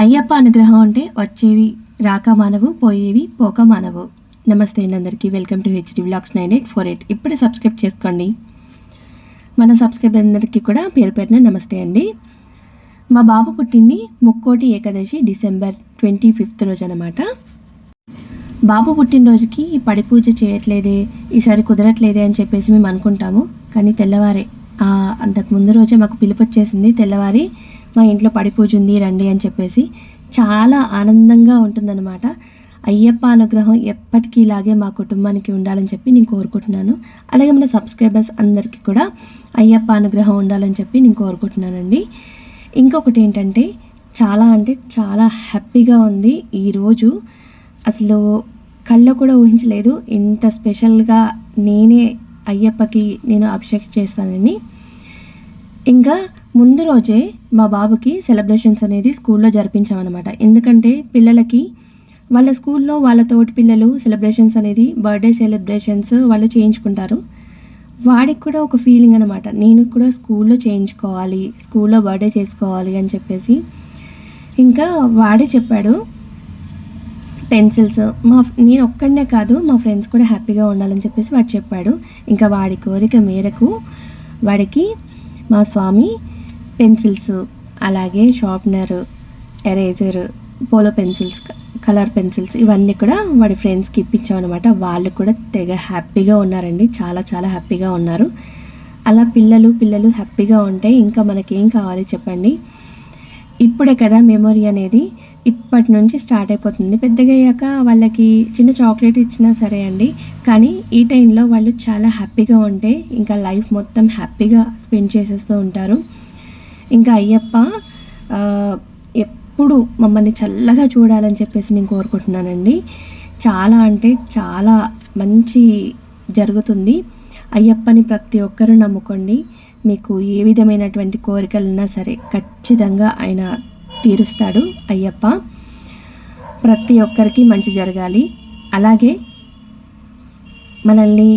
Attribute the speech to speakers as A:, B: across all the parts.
A: అయ్యప్ప అనుగ్రహం అంటే వచ్చేవి రాక మానవు పోయేవి పోక మానవు. నమస్తే అందరికీ. Welcome to HD blogs nine eight four eight. ఇప్పుడే సబ్స్క్రైబ్ చేసుకోండి. మన సబ్స్క్రైబ్ అందరికీ కూడా పేరు పేరున నమస్తే అండి. మా బాబు పుట్టింది Mukkoti Ekadashi December twenty fifth రోజు అనమాట బాబు పుట్టినరోజుకి పడి పూజ చేయట్లేదే ఈసారి కుదరట్లేదే అని చెప్పేసి మేము అనుకుంటాము కానీ తెల్లవారే. అంతకు ముందు రోజే మాకు పిలుపు వచ్చేసింది తెల్లవారి మా ఇంట్లో పడి పూజ ఉంది రండి అని చెప్పేసి. చాలా ఆనందంగా ఉంటుందన్నమాట. అయ్యప్ప అనుగ్రహం ఎప్పటికీ ఇలాగే మా కుటుంబానికి ఉండాలని చెప్పి నేను కోరుకుంటున్నాను. అలాగే మన సబ్స్క్రైబర్స్ అందరికీ కూడా అయ్యప్ప అనుగ్రహం ఉండాలని చెప్పి నేను కోరుకుంటున్నానండి. ఇంకొకటి ఏంటంటే చాలా అంటే చాలా హ్యాపీగా ఉంది ఈరోజు. అసలు కళ్ళు కూడా ఊహించలేదు ఇంత స్పెషల్గా నేనే అయ్యప్పకి నేను అభిషేక్ చేస్తానని. ఇంకా ముందు రోజే మా బాబుకి సెలబ్రేషన్స్ అనేది స్కూల్లో జరిపించామన్నమాట. ఎందుకంటే పిల్లలకి వాళ్ళ స్కూల్లో వాళ్ళ తోటి పిల్లలు సెలబ్రేషన్స్ అనేది బర్త్డే సెలబ్రేషన్స్ వాళ్ళు చేయించుకుంటారు. వాడికి కూడా ఒక ఫీలింగ్ అనమాట నేను కూడా స్కూల్లో చేయించుకోవాలి స్కూల్లో బర్త్డే చేసుకోవాలి అని చెప్పేసి. ఇంకా వాడే చెప్పాడు పెన్సిల్స్. మా నేను ఒక్కడనే కాదు మా ఫ్రెండ్స్ కూడా హ్యాపీగా ఉండాలని చెప్పేసి వాడు చెప్పాడు. ఇంకా వాడి కోరిక మేరకు వాడికి మా స్వామి పెన్సిల్స్ అలాగే sharpener eraser polo pencils colour pencils ఇవన్నీ కూడా వాడి ఫ్రెండ్స్కి ఇప్పించామన్నమాట. వాళ్ళు కూడా తెగ హ్యాపీగా ఉన్నారండి. చాలా చాలా హ్యాపీగా ఉన్నారు. అలా పిల్లలు పిల్లలు హ్యాపీగా ఉంటే ఇంకా మనకేం కావాలి చెప్పండి? ఇప్పుడే కదా మెమొరీ అనేది ఇప్పటి నుంచి స్టార్ట్ అయిపోతుంది. పెద్దగా అయ్యాక వాళ్ళకి చిన్న చాక్లెట్ ఇచ్చినా సరే అండి. కానీ ఈ టైంలో వాళ్ళు చాలా హ్యాపీగా ఉంటే ఇంకా లైఫ్ మొత్తం హ్యాపీగా స్పెండ్ చేసేస్తూ ఉంటారు. ఇంకా అయ్యప్ప ఎప్పుడు మమ్మల్ని చల్లగా చూడాలని చెప్పేసి నేను కోరుకుంటున్నానండి. చాలా అంటే చాలా మంచి జరుగుతుంది. అయ్యప్పని ప్రతి ఒక్కరూ నమ్ముకోండి. మీకు ఏ విధమైనటువంటి కోరికలు ఉన్నా సరే ఖచ్చితంగా ఆయన తీరుస్తాడు అయ్యప్ప. ప్రతి ఒక్కరికి మంచి జరగాలి. అలాగే మనల్ని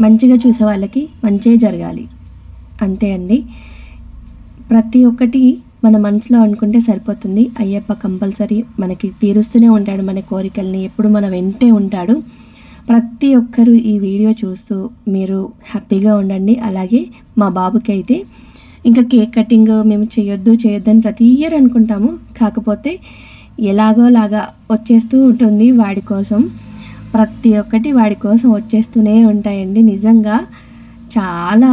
A: మంచిగా చూసే వాళ్ళకి మంచే జరగాలి. అంతే అండి. ప్రతి ఒక్కటి మన మనసులో అనుకుంటే సరిపోతుంది. అయ్యప్ప కంపల్సరీ మనకి తీరుస్తూనే ఉంటాడు మన కోరికల్ని ఎప్పుడు మన వెంటే ఉంటాడు. ప్రతి ఒక్కరూ ఈ వీడియో చూస్తూ మీరు హ్యాపీగా ఉండండి. అలాగే మా బాబుకి అయితే ఇంకా కేక్ కటింగ్ మేము చేయొద్దు చేయొద్దని ప్రతి ఇయర్ అనుకుంటాము. కాకపోతే ఎలాగోలాగా వచ్చేస్తూ ఉంటుంది వాడి కోసం. ప్రతి ఒక్కటి వాడి కోసం వచ్చేస్తూనే ఉంటాయండి. నిజంగా చాలా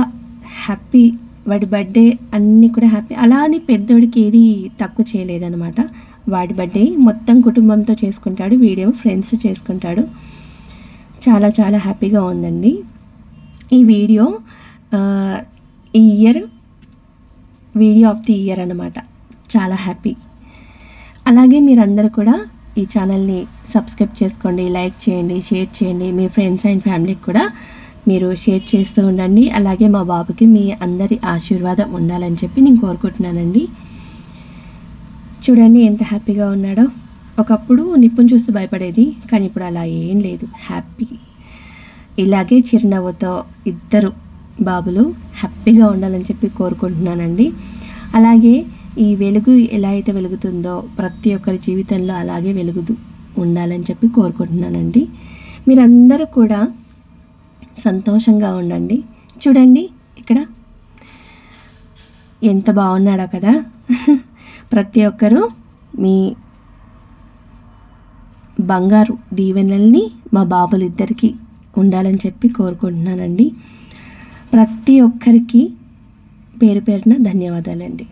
A: హ్యాపీ వాడి బర్త్డే అన్నీ కూడా హ్యాపీ. అలా అని పెద్దోడికి ఏది తక్కువ చేయలేదనమాట వాడి బర్త్డే మొత్తం కుటుంబంతో చేసుకుంటాడు వీడియో ఫ్రెండ్స్ చేసుకుంటాడు. చాలా చాలా హ్యాపీగా ఉందండి. ఈ వీడియో ఈ year video of the year అనమాట చాలా హ్యాపీ. అలాగే మీరందరూ కూడా ఈ ఛానల్ని సబ్స్క్రైబ్ చేసుకోండి లైక్ చేయండి షేర్ చేయండి. మీ ఫ్రెండ్స్ అండ్ ఫ్యామిలీకి కూడా మీరు షేర్ చేస్తూ ఉండండి. అలాగే మా బాబుకి మీ అందరి ఆశీర్వాదం ఉండాలని చెప్పి నేను కోరుకుంటున్నానండి. చూడండి ఎంత హ్యాపీగా ఉన్నాడో. ఒకప్పుడు నిప్పును చూస్తే భయపడేది కానీ ఇప్పుడు అలా ఏం లేదు. హ్యాపీ. ఇలాగే చిరునవ్వుతో ఇద్దరు బాబులు హ్యాపీగా ఉండాలని చెప్పి కోరుకుంటున్నానండి. అలాగే ఈ వెలుగు ఎలా అయితే వెలుగుతుందో ప్రతి ఒక్కరి జీవితంలో అలాగే వెలుగుదు ఉండాలని చెప్పి కోరుకుంటున్నానండి. మీరందరూ కూడా సంతోషంగా ఉండండి. చూడండి ఇక్కడ ఎంత బాగున్నాడో కదా. ప్రతి ఒక్కరూ మీ బంగారు దీవెనల్ని మా బాబులిద్దరికీ ఉండాలని చెప్పి కోరుకుంటున్నానండి. ప్రతి ఒక్కరికి పేరు పేరున ధన్యవాదాలండి.